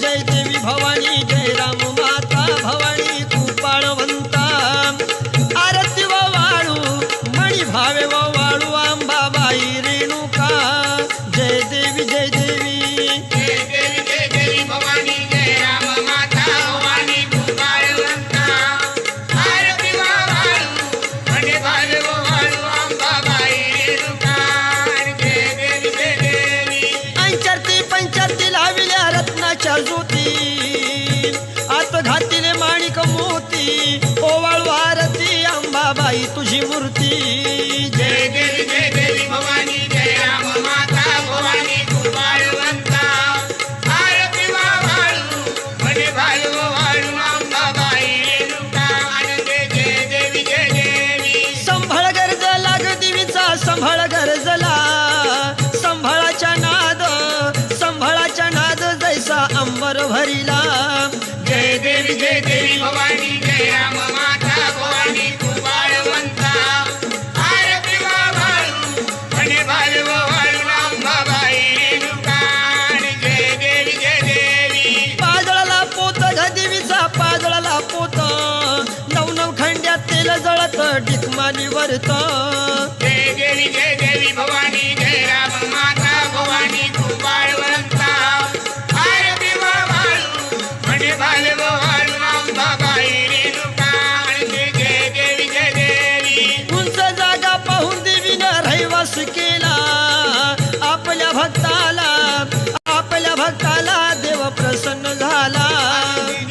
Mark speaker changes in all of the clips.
Speaker 1: जय
Speaker 2: देवी भवानी जय राम माता भवानी देवीच्या ज्योती आत घातील माणिक मोती. ओवाळ वारती अंबाबाई तुझी मूर्ती. जय
Speaker 1: जैसा अंबर भरिला।
Speaker 2: जय देवी जय देवी भवानी जय राम माता भवानी तू बाळवंता। आरती वाळू म्हणे
Speaker 1: पाजळाला पोत ग देवीचा पाजळाला पोत नव नव खंड्यात तेल जळत डिकमाली वरत।
Speaker 2: जय देवी जय
Speaker 1: प्रसन्न झाला.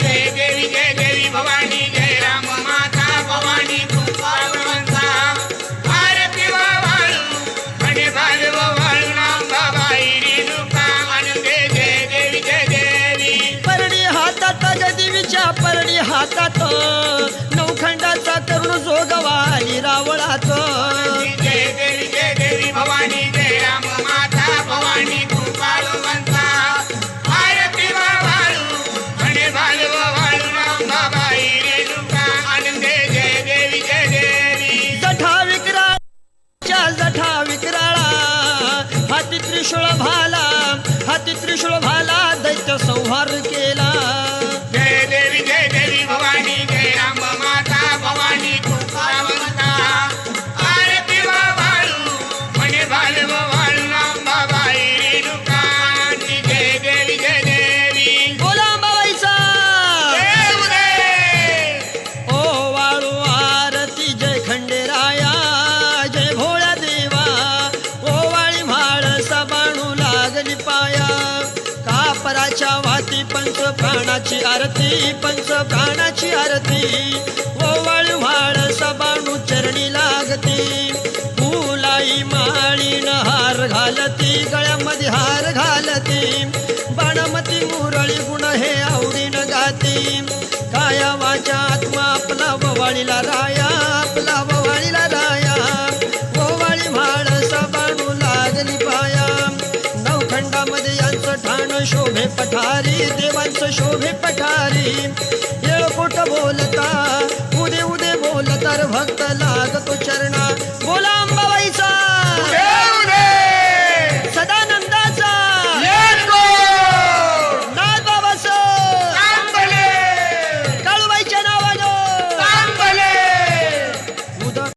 Speaker 2: जय देवी जय देवी भवानी जय राम माता भवानी तू बाळवंता आरती वा वाळू म्हणे भालव वाळू अंबाबाई रेणुका आणि जय देवी जय देवी
Speaker 1: परडी हातात ग देवीच्या परडी हातात. त्रिशूळ भाला हाती त्रिशूळ कापराच्या वाती पंच प्राणाची आरती पंच प्राणाची आरती. ओ वाळी सबाणू चरणी लागती. फुलाई माळीन हार घालती गळ्यामध्ये हार घालती. बाणमती मुरळी गुण हे आवडीन गाती. काया वाचा आत्मा आपला ववाळीला राया आपला पठारी देवांचं शोभे पठारी. येळकोट बोलता उदे उदे बोलतार भक्त लागतो चरण.